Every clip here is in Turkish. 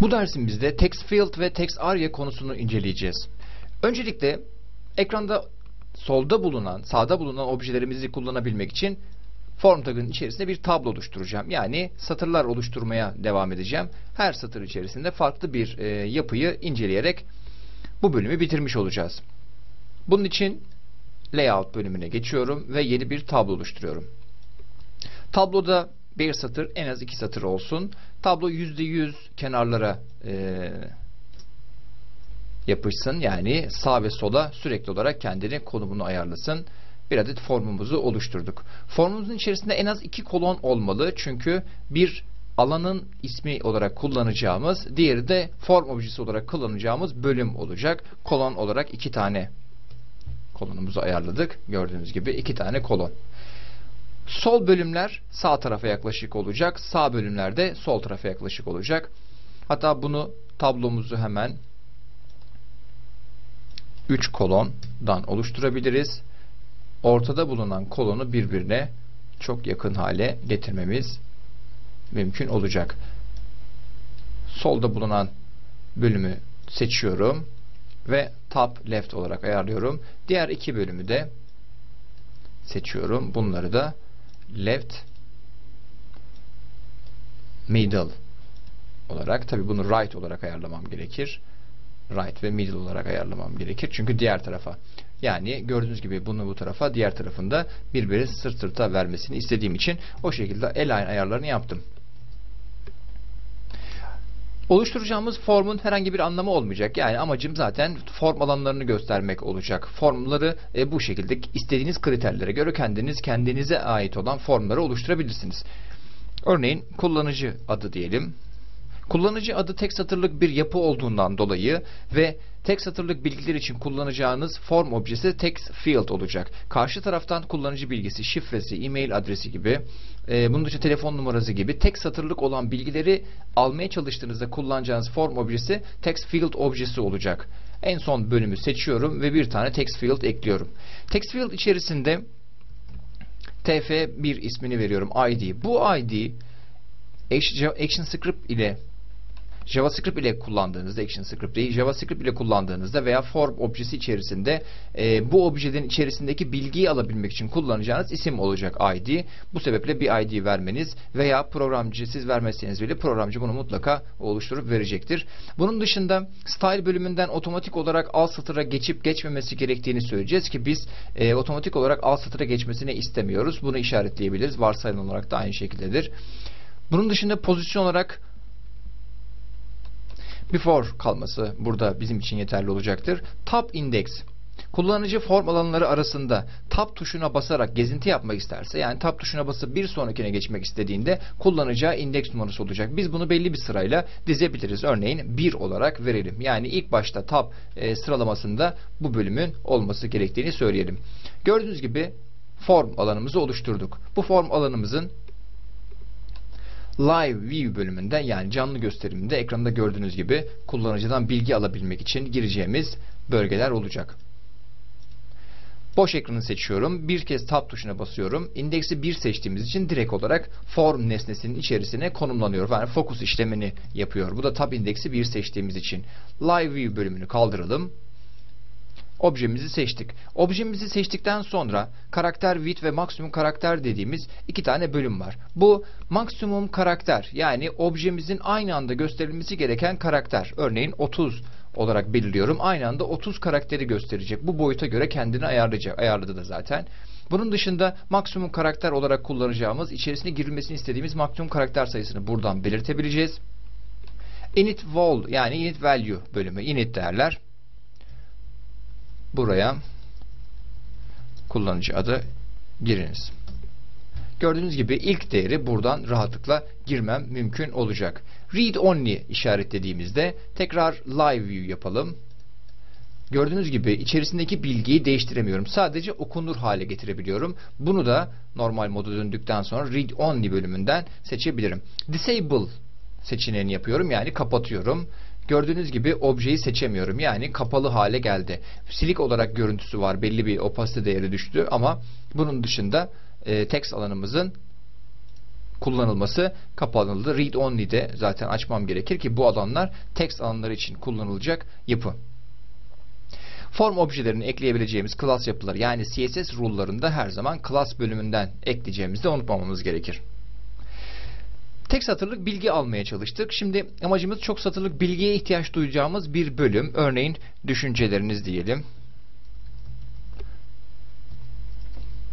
Bu dersimizde text field ve text area konusunu inceleyeceğiz. Öncelikle ekranda solda bulunan, sağda bulunan objelerimizi kullanabilmek için form tagının içerisinde bir tablo oluşturacağım. Yani satırlar oluşturmaya devam edeceğim. Her satır içerisinde farklı bir e, yapıyı inceleyerek bu bölümü bitirmiş olacağız. Bunun için layout bölümüne geçiyorum ve yeni bir tablo oluşturuyorum. Tabloda bir satır en az iki satır olsun. Tablo %100 kenarlara e, yapışsın. Yani sağ ve sola sürekli olarak kendini konumunu ayarlasın. Bir adet formumuzu oluşturduk. Formumuzun içerisinde en az iki kolon olmalı. Çünkü bir alanın ismi olarak kullanacağımız, diğeri de form objesi olarak kullanacağımız bölüm olacak. Kolon olarak iki tane kolonumuzu ayarladık. Gördüğünüz gibi iki tane kolon. Sol bölümler sağ tarafa yaklaşık olacak. Sağ bölümler de sol tarafa yaklaşık olacak. Hatta bunu tablomuzu hemen 3 kolondan oluşturabiliriz. Ortada bulunan kolonu birbirine çok yakın hale getirmemiz mümkün olacak. Solda bulunan bölümü seçiyorum ve top left olarak ayarlıyorum. Diğer iki bölümü de seçiyorum. Bunları da left middle olarak tabi bunu right olarak ayarlamam gerekir. Right ve middle olarak ayarlamam gerekir. Çünkü diğer tarafa yani gördüğünüz gibi bunu bu tarafa diğer tarafında birbiri sırt sırta vermesini istediğim için o şekilde align ayarlarını yaptım. Oluşturacağımız formun herhangi bir anlamı olmayacak. Yani amacım zaten form alanlarını göstermek olacak. Formları e, bu şekilde istediğiniz kriterlere göre kendiniz kendinize ait olan formları oluşturabilirsiniz. Örneğin kullanıcı adı diyelim. Kullanıcı adı tek satırlık bir yapı olduğundan dolayı ve tek satırlık bilgiler için kullanacağınız form objesi text field olacak. Karşı taraftan kullanıcı bilgisi, şifresi, e-mail adresi gibi, e, bunun dışında telefon numarası gibi tek satırlık olan bilgileri almaya çalıştığınızda kullanacağınız form objesi text field objesi olacak. En son bölümü seçiyorum ve bir tane text field ekliyorum. Text field içerisinde tf1 ismini veriyorum ID. Bu ID ActionScript ile JavaScript ile kullandığınızda ActionScript değil JavaScript ile kullandığınızda veya form objesi içerisinde e, bu objenin içerisindeki bilgiyi alabilmek için kullanacağınız isim olacak ID. Bu sebeple bir ID vermeniz veya programcı siz vermezseniz bile programcı bunu mutlaka oluşturup verecektir. Bunun dışında style bölümünden otomatik olarak alt satıra geçip geçmemesi gerektiğini söyleyeceğiz ki biz e, otomatik olarak alt satıra geçmesini istemiyoruz. Bunu işaretleyebiliriz. Varsayılan olarak da aynı şekildedir. Bunun dışında pozisyon olarak before kalması burada bizim için yeterli olacaktır. Tab index Kullanıcı form alanları arasında tab tuşuna basarak gezinti yapmak isterse yani tab tuşuna basıp bir sonrakine geçmek istediğinde kullanacağı indeks numarası olacak. Biz bunu belli bir sırayla dizebiliriz. Örneğin 1 olarak verelim. Yani ilk başta tab e, sıralamasında bu bölümün olması gerektiğini söyleyelim. Gördüğünüz gibi form alanımızı oluşturduk. Bu form alanımızın Live View bölümünde yani canlı gösteriminde ekranda gördüğünüz gibi kullanıcıdan bilgi alabilmek için gireceğimiz bölgeler olacak. Boş ekranı seçiyorum. Bir kez tab tuşuna basıyorum. İndeksi 1 seçtiğimiz için direkt olarak form nesnesinin içerisine konumlanıyor. Yani fokus işlemini yapıyor. Bu da tab indeksi 1 seçtiğimiz için. Live View bölümünü kaldıralım objemizi seçtik. Objemizi seçtikten sonra karakter width ve maksimum karakter dediğimiz iki tane bölüm var. Bu maksimum karakter yani objemizin aynı anda gösterilmesi gereken karakter. Örneğin 30 olarak belirliyorum. Aynı anda 30 karakteri gösterecek. Bu boyuta göre kendini ayarlayacak. Ayarladı da zaten. Bunun dışında maksimum karakter olarak kullanacağımız, içerisine girilmesini istediğimiz maksimum karakter sayısını buradan belirtebileceğiz. Init vol yani init value bölümü, init değerler buraya kullanıcı adı giriniz. Gördüğünüz gibi ilk değeri buradan rahatlıkla girmem mümkün olacak. Read only işaretlediğimizde tekrar live view yapalım. Gördüğünüz gibi içerisindeki bilgiyi değiştiremiyorum. Sadece okunur hale getirebiliyorum. Bunu da normal moda döndükten sonra read only bölümünden seçebilirim. Disable seçeneğini yapıyorum. Yani kapatıyorum. Gördüğünüz gibi objeyi seçemiyorum. Yani kapalı hale geldi. Silik olarak görüntüsü var. Belli bir opasite değeri düştü ama bunun dışında e, text alanımızın kullanılması kapanıldı. Read only de zaten açmam gerekir ki bu alanlar text alanları için kullanılacak yapı. Form objelerini ekleyebileceğimiz class yapıları yani CSS rule'larında her zaman class bölümünden ekleyeceğimizi unutmamamız gerekir. Tek satırlık bilgi almaya çalıştık. Şimdi amacımız çok satırlık bilgiye ihtiyaç duyacağımız bir bölüm. Örneğin düşünceleriniz diyelim.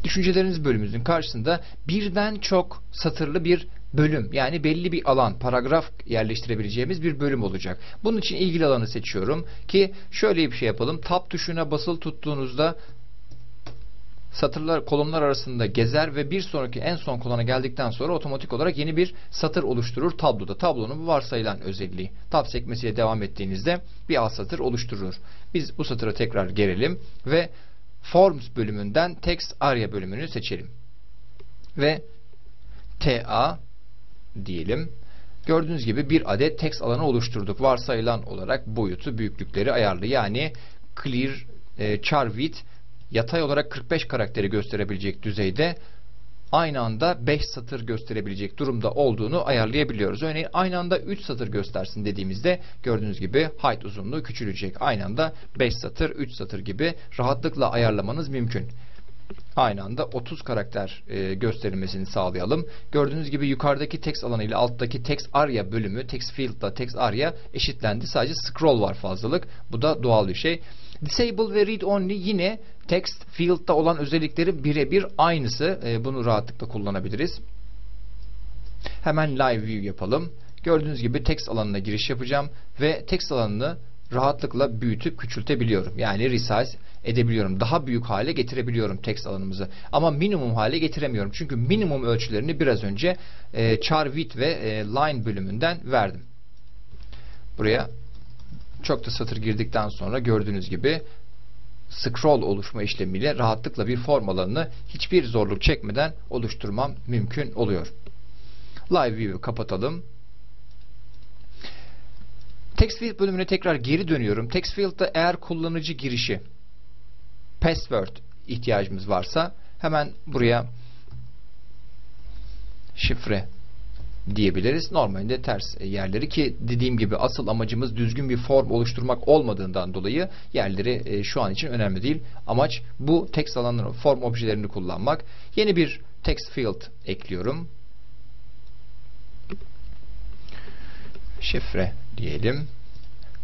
Düşünceleriniz bölümümüzün karşısında birden çok satırlı bir bölüm yani belli bir alan, paragraf yerleştirebileceğimiz bir bölüm olacak. Bunun için ilgili alanı seçiyorum ki şöyle bir şey yapalım. Tab tuşuna basılı tuttuğunuzda satırlar kolonlar arasında gezer ve bir sonraki en son kolona geldikten sonra otomatik olarak yeni bir satır oluşturur tabloda. Tablonun bu varsayılan özelliği. Tab sekmesiyle devam ettiğinizde bir alt satır oluşturur. Biz bu satıra tekrar gelelim ve Forms bölümünden Text Area bölümünü seçelim. Ve TA diyelim. Gördüğünüz gibi bir adet text alanı oluşturduk. Varsayılan olarak boyutu, büyüklükleri ayarlı. Yani clear, e, char width yatay olarak 45 karakteri gösterebilecek düzeyde aynı anda 5 satır gösterebilecek durumda olduğunu ayarlayabiliyoruz. Örneğin aynı anda 3 satır göstersin dediğimizde gördüğünüz gibi height uzunluğu küçülecek. Aynı anda 5 satır, 3 satır gibi rahatlıkla ayarlamanız mümkün. Aynı anda 30 karakter e, gösterilmesini sağlayalım. Gördüğünüz gibi yukarıdaki text alanı ile alttaki text area bölümü text field'da text area eşitlendi. Sadece scroll var fazlalık. Bu da doğal bir şey. Disable ve read only yine text field'da olan özellikleri birebir aynısı. E, bunu rahatlıkla kullanabiliriz. Hemen live view yapalım. Gördüğünüz gibi text alanına giriş yapacağım ve text alanını rahatlıkla büyütüp küçültebiliyorum. Yani resize edebiliyorum. Daha büyük hale getirebiliyorum text alanımızı. Ama minimum hale getiremiyorum. Çünkü minimum ölçülerini biraz önce e, char width ve e, line bölümünden verdim. Buraya çok da satır girdikten sonra gördüğünüz gibi scroll oluşma işlemiyle rahatlıkla bir form alanını hiçbir zorluk çekmeden oluşturmam mümkün oluyor. Live View'u kapatalım. Text field bölümüne tekrar geri dönüyorum. Text field'da eğer kullanıcı girişi password ihtiyacımız varsa hemen buraya şifre diyebiliriz. Normalde ters yerleri ki dediğim gibi asıl amacımız düzgün bir form oluşturmak olmadığından dolayı yerleri e, şu an için önemli değil. Amaç bu text alanının form objelerini kullanmak. Yeni bir text field ekliyorum. Şifre diyelim.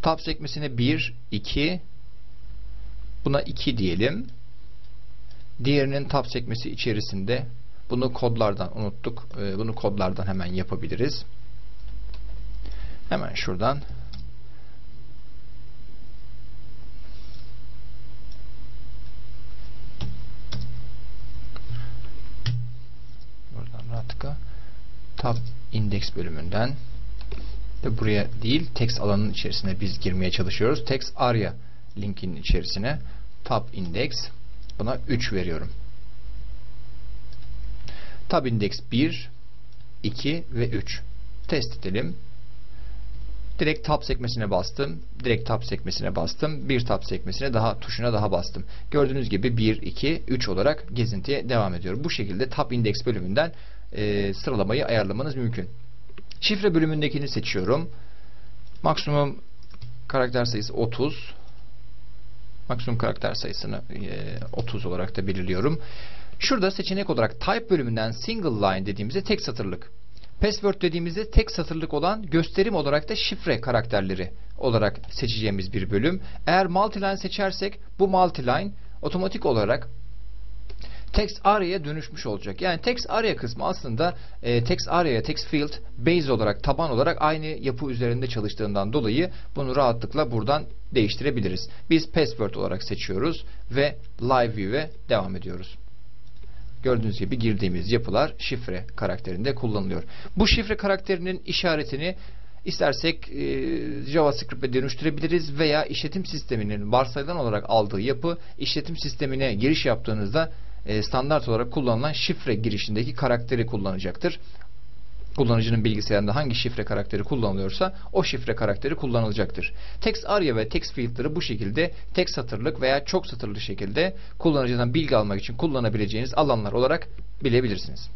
Tab sekmesine 1, 2 buna 2 diyelim. Diğerinin tab sekmesi içerisinde bunu kodlardan unuttuk. Ee, bunu kodlardan hemen yapabiliriz. Hemen şuradan buradan rahatlıkla tab index bölümünden ve buraya değil text alanının içerisine biz girmeye çalışıyoruz. Text area linkinin içerisine tab index buna 3 veriyorum. Tab index 1 2 ve 3 test edelim. Direkt tab sekmesine bastım. Direkt tab sekmesine bastım. Bir tab sekmesine daha tuşuna daha bastım. Gördüğünüz gibi 1, 2, 3 olarak gezintiye devam ediyor. Bu şekilde tab index bölümünden e, sıralamayı ayarlamanız mümkün. Şifre bölümündekini seçiyorum. Maksimum karakter sayısı 30. Maksimum karakter sayısını e, 30 olarak da belirliyorum. Şurada seçenek olarak type bölümünden single line dediğimizde tek satırlık. Password dediğimizde tek satırlık olan gösterim olarak da şifre karakterleri olarak seçeceğimiz bir bölüm. Eğer multiline seçersek bu multiline otomatik olarak text area'ya dönüşmüş olacak. Yani text area kısmı aslında e, text area, text field base olarak, taban olarak aynı yapı üzerinde çalıştığından dolayı bunu rahatlıkla buradan değiştirebiliriz. Biz password olarak seçiyoruz ve live view'e devam ediyoruz. Gördüğünüz gibi girdiğimiz yapılar şifre karakterinde kullanılıyor. Bu şifre karakterinin işaretini istersek e, JavaScript'e dönüştürebiliriz veya işletim sisteminin varsayılan olarak aldığı yapı işletim sistemine giriş yaptığınızda e, standart olarak kullanılan şifre girişindeki karakteri kullanacaktır. Kullanıcının bilgisayarında hangi şifre karakteri kullanılıyorsa o şifre karakteri kullanılacaktır. Text area ve text field'ları bu şekilde tek satırlık veya çok satırlı şekilde kullanıcıdan bilgi almak için kullanabileceğiniz alanlar olarak bilebilirsiniz.